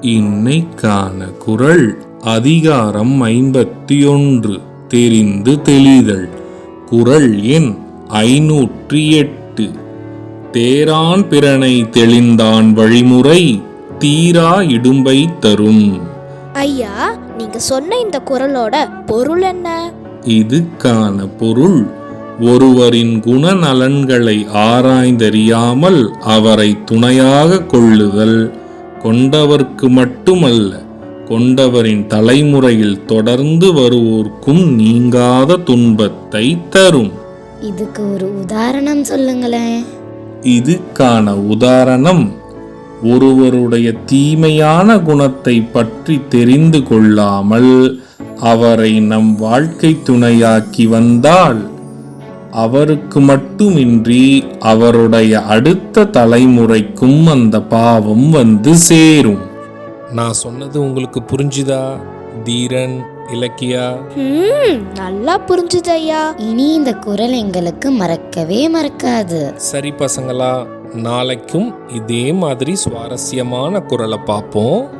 இன்னைக்கான குரல் அதிகாரம் ஐம்பத்தி ஒன்று தெரிந்து தெளிதல். குரல் எண் ஐநூற்றி எட்டு. தேரான் பிறனை தெளிந்தான் வழிமுறை தீரா இடும்பை தரும். ஐயா நீங்க சொன்ன இந்த குரலோட பொருள் என்ன? இதுக்கான பொருள் ஒருவரின் குணநலன்களை ஆராய்ந்தறியாமல் அவரை துணையாக கொள்ளுதல். கொண்டவர்க்கு மட்டுமல்ல கொண்டவரின் தலைமுறையில் தொடர்ந்து வருவோர்க்கும் நீங்காத துன்பத்தை தரும். இதுக்கு ஒரு உதாரணம் சொல்லுங்களேன். இதுக்கான உதாரணம் ஒருவருடைய தீமையான குணத்தை பற்றி தெரிந்து கொள்ளாமல் அவரை நம் வாழ்க்கை துணையாக்கி வந்தால் அவருக்கு மட்டுமின்றி அவருடைய அடுத்த தலைமுறைக்கும் அந்த பாவம் வந்து சேரும். நான் சொன்னது உங்களுக்கு புரிஞ்சுதா தீரன் இலக்கியா? ம் நல்லா புரிஞ்சுது ஐயா இனி இந்த குரல் எங்களுக்கு மறக்கவே மறக்காது. சரி பசங்களா நாளைக்கும் இதே மாதிரி சுவாரஸ்யமான குரலை பார்ப்போம்.